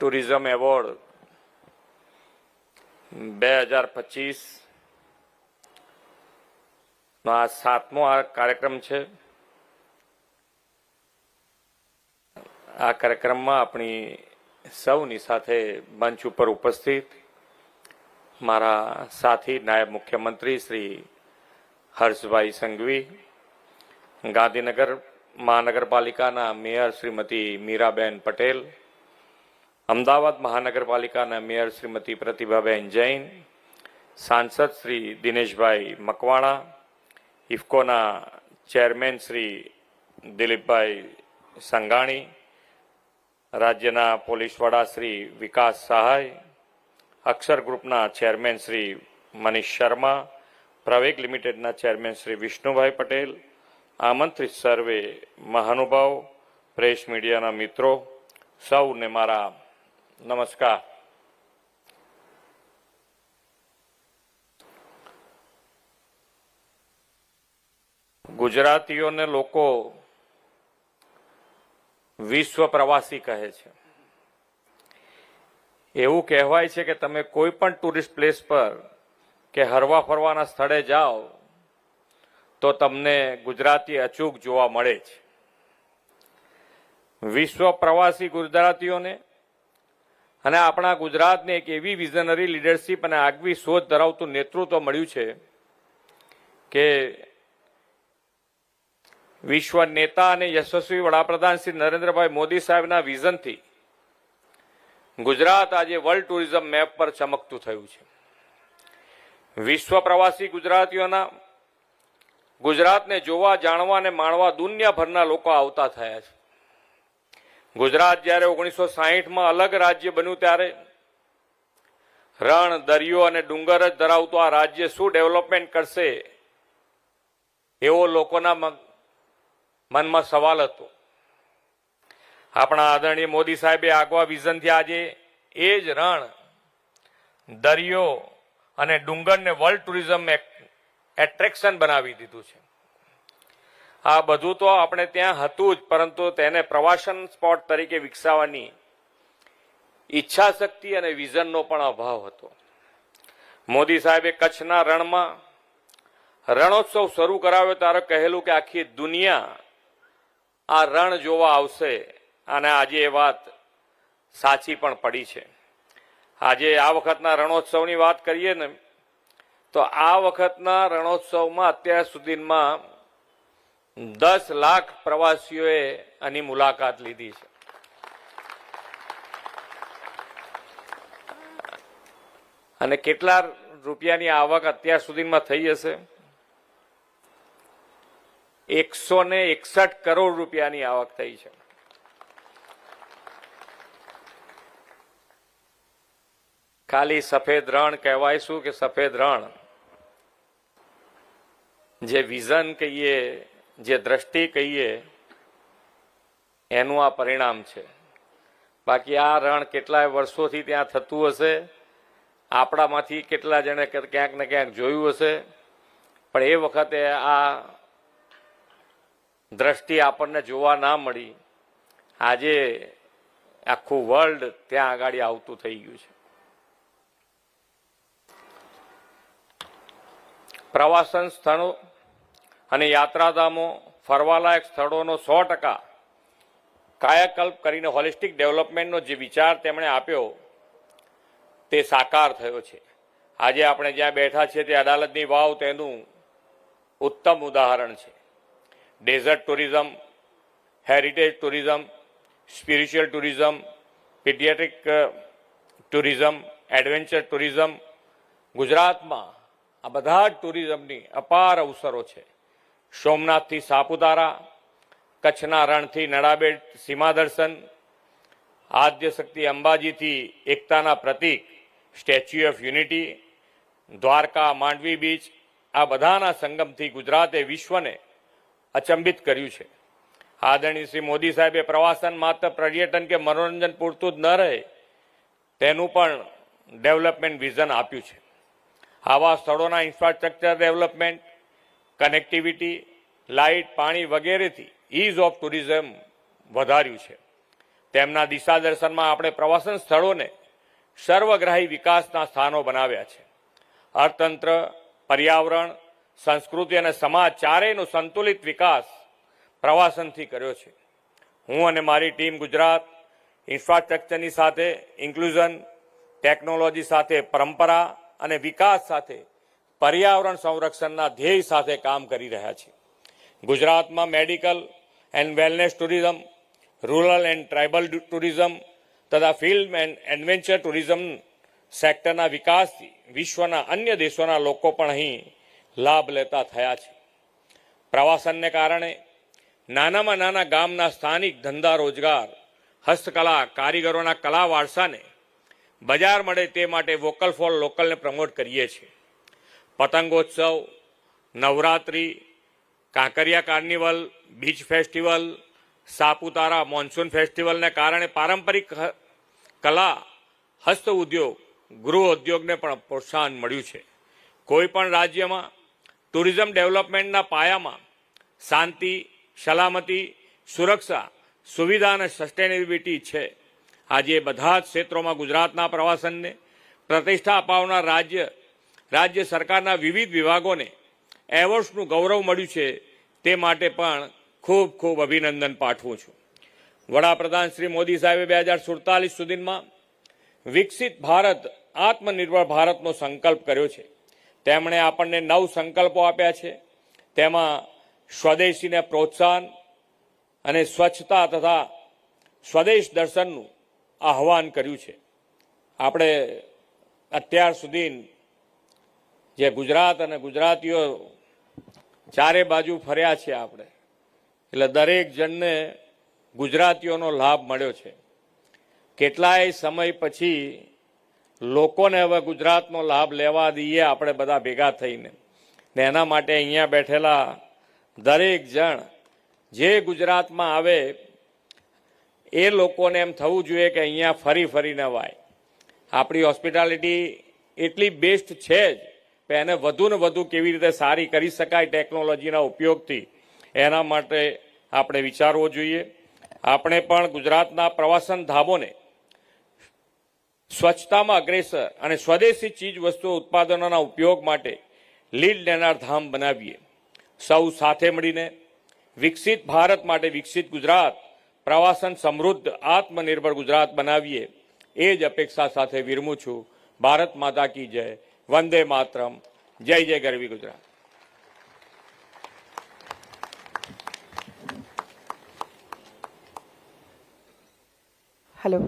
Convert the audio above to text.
Tourism award બે હજાર પચીસ. આ સાતમો આ કાર્યક્રમ છે. આ કાર્યક્રમમાં આપણી સૌની સાથે મંચ ઉપર ઉપસ્થિત મારા સાથી નાયબ મુખ્યમંત્રી શ્રી હર્ષભાઈ સંઘવી, ગાંધીનગર મહાનગરપાલિકાના મેયર શ્રીમતી મીરાબેન પટેલ અમદાવાદ મહાનગરપાલિકાના મેયર શ્રીમતી પ્રતિભાબેન જૈન, સાંસદ શ્રી દિનેશભાઈ મકવાણા, ઇફકોના ચેરમેન શ્રી દિલીપભાઈ સંઘાણી, રાજ્યના પોલીસ વડા શ્રી વિકાસ સહાય, અક્ષર ગ્રુપના ચેરમેન શ્રી મનીષ શર્મા, પ્રવેગ લિમિટેડના ચેરમેન શ્રી વિષ્ણુભાઈ પટેલ, આમંત્રિત સર્વે મહાનુભાવ, પ્રેસ મીડિયાના મિત્રો, સૌને મારા નમસ્કાર. ગુજરાતીઓને લોકો વિશ્વ પ્રવાસી કહે છે. એવું કહેવાય છે કે તમે કોઈ પણ ટુરિસ્ટ પ્લેસ પર કે હરવા ફરવાના સ્થળે જાઓ, તો તમને ગુજરાતી અચૂક જોવા મળે છે. વિશ્વ પ્રવાસી ગુજરાતીઓને અને આપણા ગુજરાતને એક એવી વિઝનરી લીડરશીપ અને આગવી સોચ ધરાવતું નેતૃત્વ મળ્યું છે કે વિશ્વ નેતા અને યશસ્વી વડાપ્રધાન શ્રી નરેન્દ્રભાઈ મોદી સાહેબના વિઝનથી ગુજરાત આજે વર્લ્ડ ટુરિઝમ મેપ પર ચમકતું થયું છે. વિશ્વ પ્રવાસી ગુજરાતીઓના ગુજરાતને જોવા, જાણવા અને માણવા દુનિયાભરના લોકો આવતા થયા છે. ગુજરાત જ્યારે ઓગણીસો સાહીઠમાં અલગ રાજ્ય બન્યું ત્યારે રણ, દરિયો અને ડુંગર જ ધરાવતું આ રાજ્ય શું ડેવલપમેન્ટ કરશે એવો લોકોના મનમાં સવાલ હતો. આપણા આદરણીય મોદી સાહેબે આગવા વિઝનથી આજે એ જ રણ, દરિયો અને ડુંગરને વર્લ્ડ ટુરિઝમ એટ્રેક્શન બનાવી દીધું છે. આ બધું તો આપણે ત્યાં હતું જ, પરંતુ તેને પ્રવાસન સ્પોટ તરીકે વિકસાવવાની ઈચ્છા શક્તિ અને વિઝનનો પણ અભાવ હતો. મોદી સાહેબે કચ્છના રણમાં રણોત્સવ શરૂ કરાવ્યો ત્યારે કહેલું કે આખી દુનિયા આ રણ જોવા આવશે, અને આજે એ વાત સાચી પણ પડી છે. આજે આ વખતના રણોત્સવની વાત કરીએ ને, તો આ વખતના રણોત્સવમાં અત્યાર સુધીમાં દસ લાખ પ્રવાસીઓએ આની મુલાકાત લીધી છે. અને કેટલા રૂપિયાની આવક અત્યાર સુધીમાં થઈ હશે? એકસો ને એકસઠ કરોડ રૂપિયાની આવક થઈ છે. ખાલી સફેદ રણ કહેવાય શું કે સફેદ રણ? જે વિઝન કહીએ જે દ્રષ્ટિ કહીએ, એનું આ પરિણામ છે. બાકી આ રણ કેટલાય વર્ષોથી ત્યાં થતું હશે, આપણામાંથી કેટલા જણે ક્યાંક ને ક્યાંક જોયું હશે, પણ એ વખતે આ દ્રષ્ટિ આપણને જોવા ના મળી. આજે આખું વર્લ્ડ ત્યાં આગળ આવતું થઈ ગયું છે. પ્રવાસન સ્થળો અને યાત્રાધામો ફરવાલાયક સ્થળોનો સો ટકા કાયાકલ્પ કરીને હોલિસ્ટિક ડેવલપમેન્ટનો જે વિચાર તેમણે આપ્યો, તે સાકાર થયો છે. આજે આપણે જ્યાં બેઠા છીએ તે અદાલતની વાવ તેનું ઉત્તમ ઉદાહરણ છે. Desert tourism, heritage tourism, spiritual tourism, paediatric tourism, adventure tourism, ગુજરાતમાં આ બધા જ ટુરિઝમની અપાર અવસરો છે. સોમનાથથી સાપુતારા, કચ્છના રણથી નડાબેટ સીમા દર્શન આદ્યશક્તિ અંબાજીથી એકતાના પ્રતીક, statue of unity, Dwarka Mandvi beach, આ બધાના સંગમથી ગુજરાતે વિશ્વને અચંબિત કર્યું છે. આદરણીય શ્રી મોદી સાહેબે પ્રવાસન માત્ર પર્યટન કે મનોરંજન પૂરતું જ ન રહે, તેનું પણ ડેવલપમેન્ટ વિઝન આપ્યું છે. આવા સ્થળોના ઇન્ફ્રાસ્ટ્રક્ચર ડેવલપમેન્ટ કનેક્ટિવિટી, લાઇટ, પાણી વગેરેથી ઇઝ ઓફ ટુરિઝમ વધાર્યું છે. તેમના દિશા દર્શનમાં આપણે પ્રવાસન સ્થળોને સર્વગ્રાહી વિકાસના સ્થાનો બનાવ્યા છે. અર્થતંત્ર, પર્યાવરણ, સંસ્કૃતિ અને સમાજ ચારેયનો સંતુલિત વિકાસ પ્રવાસનથી કર્યો છે. હું અને મારી ટીમ ગુજરાત, ઇન્ફ્રાસ્ટ્રક્ચરની સાથે ઇન્ક્લુઝન, ટેકનોલોજી સાથે પરંપરા અને વિકાસ સાથે પર્યાવરણ સંરક્ષણના ધ્યેય સાથે કામ કરી રહ્યા છે. ગુજરાતમાં medical and wellness tourism, rural and tribal tourism તથા ફિલ્ડ એન્ડ એડવેન્ચર ટુરિઝમ સેક્ટરના વિકાસથી વિશ્વના અન્ય દેશોના લોકો પણ અહીં લાભ લેતા થયા છે. પ્રવાસનને કારણે નાનામાં નાના ગામના સ્થાનિક ધંધા રોજગાર, હસ્તકલા, કારીગરોના કલા વારસાને બજાર મળે તે માટે વોકલ ફોર લોકલને પ્રમોટ કરીએ છીએ. પતંગોત્સવ, Navratri, Kankaria carnival, beach festival, Saputara monsoon ફેસ્ટિવલને કારણે પારંપરિક કલા, હસ્ત ઉદ્યોગ, ગૃહ ઉદ્યોગને પણ પ્રોત્સાહન મળ્યું છે. કોઈપણ રાજ્યમાં ટુરિઝમ ડેવલપમેન્ટના પાયામાં શાંતિ, સલામતી, સુરક્ષા, સુવિધા અને સસ્ટેનેબિલિટી છે. આજે બધા જ ક્ષેત્રોમાં ગુજરાતના પ્રવાસનને પ્રતિષ્ઠા અપાવનાર રાજ્ય રાજ્ય સરકારના વિવિધ વિભાગોને એવોર્ડ્સનું ગૌરવ મળ્યું છે તે માટે પણ ખૂબ ખૂબ અભિનંદન પાઠવું છું. વડાપ્રધાન શ્રી મોદી સાહેબે બે હજાર સુડતાલીસ સુધીમાં વિકસિત ભારત, આત્મનિર્ભર ભારતનો સંકલ્પ કર્યો છે. તેમણે આપણને નવ સંકલ્પો આપ્યા છે. તેમાં સ્વદેશીને પ્રોત્સાહન અને સ્વચ્છતા તથા સ્વદેશ દર્શનનું આહ્વાન કર્યું છે. આપણે અત્યાર સુધી જે ગુજરાત અને ગુજરાતીઓ ચારે બાજુ ફર્યા છે આપણે. એટલે દરેક જણને ગુજરાતીઓનો લાભ મળ્યો છે. કેટલાય સમય પછી લોકોને હવે ગુજરાતનો લાભ લેવા દઈએ આપણે બધા ભેગા થઈને. ને એના માટે અહીંયા બેઠેલા દરેક જણ જે ગુજરાતમાં આવે, એ લોકોને એમ થવું જોઈએ કે અહીંયા ફરી ફરીને વાય. આપણી હોસ્પિટાલિટી એટલી બેસ્ટ છે જ. એને વધુ ને વધુ કેવી રીતે સારી કરી શકાય ટેકનોલોજીના ઉપયોગથી, એના માટે આપણે વિચારવો જોઈએ. આપણે પણ ગુજરાતના પ્રવાસન ધામોને સ્વચ્છતામાં અગ્રેસર અને સ્વદેશી ચીજ વસ્તુઓ ઉત્પાદનોના ઉપયોગ માટે લીડ લેનાર ધામ બનાવીએ. સૌ સાથે મળીને વિકસિત ભારત માટે વિકસિત ગુજરાત, પ્રવાસન સમૃદ્ધ, આત્મનિર્ભર ગુજરાત બનાવીએ, એ જ અપેક્ષા સાથે વિરમું છું. ભારત માતા કી જય. વંદે માતરમ જય જય ગરવી ગુજરાત Hello.